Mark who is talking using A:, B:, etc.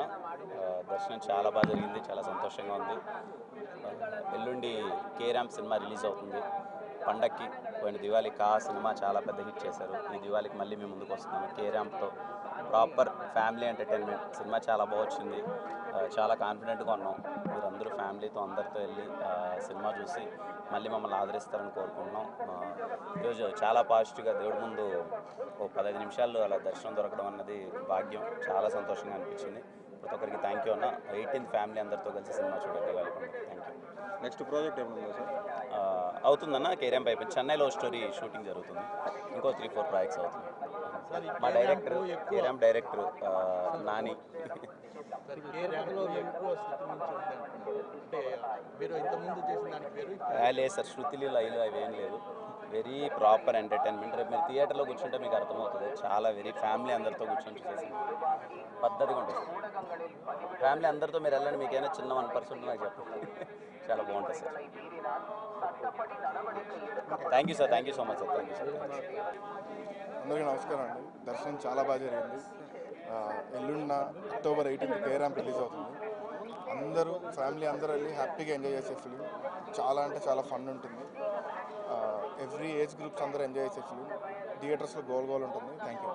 A: ఉన్నాం దర్శనం చాలా బాగా జరిగింది చాలా సంతోషంగా ఉంది. ఎల్లుండి కే సినిమా రిలీజ్ అవుతుంది. పండక్కి పోయిన దివాళీ కా సినిమా చాలా పెద్ద హిట్ చేశారు. ఈ దివాళీకి మళ్ళీ మేము ముందుకు వస్తున్నాము. కేరామ్తో ప్రాపర్ ఫ్యామిలీ ఎంటర్టైన్మెంట్ సినిమా చాలా బాగా వచ్చింది. చాలా కాన్ఫిడెంట్గా ఉన్నాం. మీరందరూ ఫ్యామిలీతో అందరితో వెళ్ళి సినిమా చూసి మళ్ళీ మమ్మల్ని ఆదరిస్తారని కోరుకుంటున్నాం. ఈరోజు చాలా పాజిటివ్గా దేవుడి ముందు ఓ పదహైదు నిమిషాల్లో అలా దర్శనం దొరకడం అన్నది భాగ్యం. చాలా సంతోషంగా అనిపించింది. ప్రతి ఒక్కరికి థ్యాంక్ యూ అన్న. ఎయిటీన్త్ ఫ్యామిలీ అందరితో కలిసి సినిమా చూడండి థ్యాంక్ యూ
B: నెక్స్ట్ ప్రాజెక్ట్ ఏమైనా సార్?
A: అవుతుందన్న కేరియం అయిపోయింది చెన్నైలో స్టోరీ షూటింగ్ జరుగుతుంది. ఇంకో త్రీ ఫోర్ ప్రాజెక్ట్స్ అవుతుంది మా డైరెక్టర్ కేరియం డైరెక్టర్ నాని. లేదు సార్ శృతిలు లైలు అవి ఏం లేదు. వెరీ ప్రాపర్ ఎంటర్టైన్మెంట్ రేపు మీరు థియేటర్లో కూర్చుంటే మీకు అర్థమవుతుంది. చాలా వెరీ ఫ్యామిలీ అందరితో కూర్చొని చూసేసి పద్ధతిగా ఉంటుంది. ఫ్యామిలీ అందరితో మీరు వెళ్ళండి మీకు ఏమైనా చిన్న వన్ పర్సెంట్ నాకు చెప్పండి. చాలా బాగుంటుంది sir. Thank you sir thank you so much sir thank you sir
C: అందరికీ నమస్కారం అండి. దర్శనం చాలా బాగా జరిగింది. ఆ, ఎల్లుండిన అక్టోబర్ ఎయిటీన్త్ కే రిలీజ్ అవుతుంది. అందరూ ఫ్యామిలీ అందరూ వెళ్ళి హ్యాపీగా ఎంజాయ్ చేసే ఫిలిం చాలా అంటే చాలా ఫన్ ఉంటుంది. ఎవ్రీ ఏజ్ గ్రూప్స్ అందరూ ఎంజాయ్ చేసే ఫిలిం థియేటర్స్లో గోల్ గోల్ ఉంటుంది. Thank you